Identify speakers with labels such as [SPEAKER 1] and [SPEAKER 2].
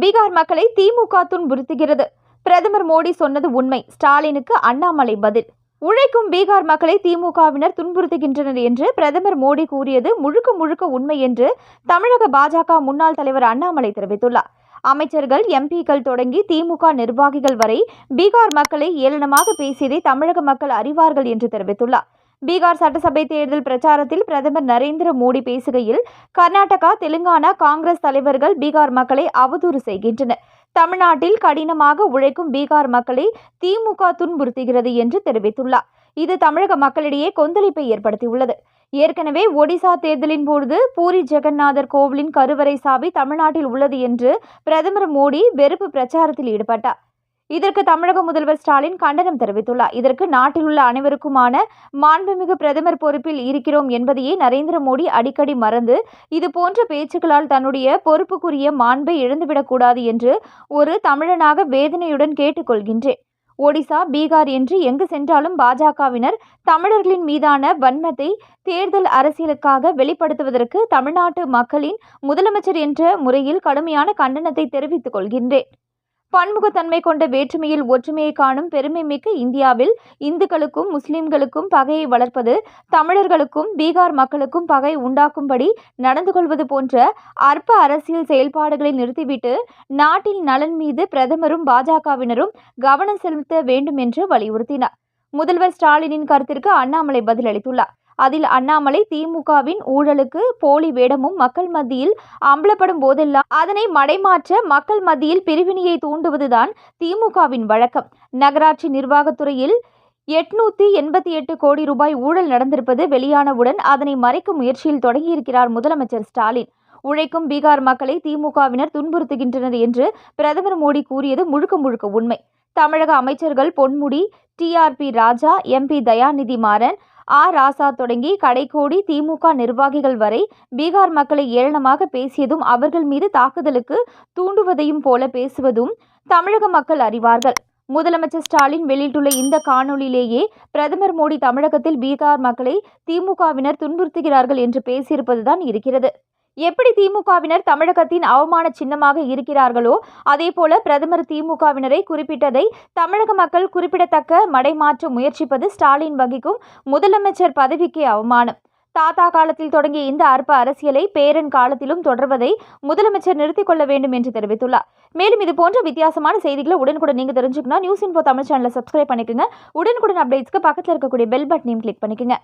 [SPEAKER 1] பீகார் மக்களை திமுக துன்புறுத்துகிறது பிரதமர் மோடி சொன்னது உண்மை. ஸ்டாலினுக்கு அண்ணாமலை பதில். உழைக்கும் பீகார் மக்களை திமுகவினர் துன்புறுத்துகின்றனர் என்று பிரதமர் மோடி கூறியது முழுக்க முழுக்க உண்மை என்று தமிழக பாஜக முன்னாள் தலைவர் அண்ணாமலை தெரிவித்துள்ளார். அமைச்சர்கள் எம்பிக்கள் தொடங்கி திமுக நிர்வாகிகள் வரை பீகார் மக்களை ஏளனமாக பேசியதை தமிழக மக்கள் அறிவார்கள் என்று தெரிவித்துள்ளார். பீகார் சட்டசபை தேர்தல் பிரச்சாரத்தில் பிரதமர் நரேந்திர மோடி பேசுகையில் கர்நாடகா தெலுங்கானா காங்கிரஸ் தலைவர்கள் பீகார் மக்களை அவதூறு செய்கின்றனர். தமிழ்நாட்டில் கடினமாக உழைக்கும் பீகார் மக்களை திமுக துன்புறுத்துகிறது என்று தெரிவித்துள்ளார். இது தமிழக மக்களிடையே கொந்தளிப்பை ஏற்படுத்தியுள்ளது. ஏற்கனவே ஒடிசா தேர்தலின் போது பூரி ஜெகநாதர் கோவிலின் கருவறை சாவி தமிழ்நாட்டில் உள்ளது என்று பிரதமர் மோடி வெறுப்பு பிரச்சாரத்தில் ஈடுபட்டார். இதற்கு தமிழக முதல்வர் ஸ்டாலின் கண்டனம் தெரிவித்துள்ளார். இதற்கு நாட்டில் உள்ள அனைவருக்குமான மாண்புமிகு பிரதமர் பொறுப்பில் இருக்கிறோம் என்பதையே நரேந்திர மோடி அடிக்கடி மறந்து இது போன்ற பேச்சுக்களால் தன்னுடைய பொறுப்புக்குரிய மாண்பை இழந்துவிடக்கூடாது என்று ஒரு தமிழனாக வேதனையுடன் கேட்டுக்கொள்கின்றேன். ஒடிசா பீகார் என்று எங்கு சென்றாலும் பாஜகவினர் தமிழர்களின் மீதான வன்மத்தை தேர்தல் அரசியலுக்காக வெளிப்படுத்துவதற்கு தமிழ்நாட்டு மக்களின் முதலமைச்சர் என்ற முறையில் கடுமையான கண்டனத்தை தெரிவித்துக் கொள்கின்றேன். பன்முகத்தன்மை கொண்ட வேற்றுமையில் ஒற்றுமையை காணும் பெருமை மிக்க இந்தியாவில் இந்துக்களுக்கும் முஸ்லிம்களுக்கும் பகையை வளர்ப்பது தமிழர்களுக்கும் பீகார் மக்களுக்கும் பகை உண்டாக்கும்படி நடந்து கொள்வது போன்ற அற்ப அரசியல் செயல்பாடுகளை நிறுத்திவிட்டு நாட்டின் நலன் மீது பிரதமரும் பாஜகவினரும் கவனம் செலுத்த வேண்டும் என்று வலியுறுத்தினார். முதல்வர் ஸ்டாலினின் கருத்திற்கு அண்ணாமலை பதிலளித்துள்ளார். அதில் அண்ணாமலை திமுகவின் ஊழலுக்கு போலி வேடமும் மக்கள் மத்தியில் அம்பலப்படும் போதெல்லாம் அதனை மடைமாற்ற மக்கள் மத்தியில் பிரிவினையை தூண்டுவதுதான் திமுகவின் வழக்கம். நகராட்சி நிர்வாகத்துறையில் எட்நூத்தி எண்பத்தி எட்டு கோடி ரூபாய் ஊழல் நடந்திருப்பது வெளியானவுடன் அதனை மறைக்கும் முயற்சியில் தொடங்கியிருக்கிறார் முதலமைச்சர் ஸ்டாலின். உழைக்கும் பீகார் மக்களை திமுகவினர் துன்புறுத்துகின்றனர் என்று பிரதமர் மோடி கூறியது முழுக்க முழுக்க உண்மை. தமிழக அமைச்சர்கள் Ponmudi TRB Raja MP Dayanidhi Maran A Raja தொடங்கி கடைக்கோடி திமுக நிர்வாகிகள் வரை பீகார் மக்களை ஏளனமாக பேசியதும் அவர்கள் மீது தாக்குதலுக்கு தூண்டுவதையும் போல பேசுவதும் தமிழக மக்கள் அறிவார்கள். முதலமைச்சர் ஸ்டாலின் வெளியிட்டுள்ள இந்த காணொளியிலேயே பிரதமர் மோடி தமிழகத்தில் பீகார் மக்களை திமுகவினர் துன்புறுத்துகிறார்கள் என்று பேசியிருப்பதுதான் இருக்கிறது. எப்படி திமுகவினர் தமிழகத்தின் அவமான சின்னமாக இருக்கிறார்களோ அதேபோல பிரதமர் திமுகவினரை குறிப்பிட்டதை தமிழக மக்கள் குறிப்பிடத்தக்க மடைமாற்ற முயற்சிப்பது ஸ்டாலின் வகிக்கும் முதலமைச்சர் பதவிக்கே அவமானம். தாத்தா காலத்தில் தொடங்கிய இந்த அற்ப அரசியலை பேரன் காலத்திலும் தொடர்வதை முதலமைச்சர் நிறுத்திக் கொள்ள வேண்டும் என்று தெரிவித்துள்ளார். மேலும் இது போன்ற வித்தியாசமான செய்திகளை உடனுக்குடன் நீங்க தெரிஞ்சுக்கணும் நியூஸ் இன்போ தமிழ் சேனலை சப்ஸ்கிரைப் பண்ணிக்கோங்க. உடனுக்குடன் அப்டேட்ஸ்க்கு பக்கத்தில் இருக்கக்கூடிய பெல் பட்டனையும் கிளிக் பண்ணிக்கோங்க.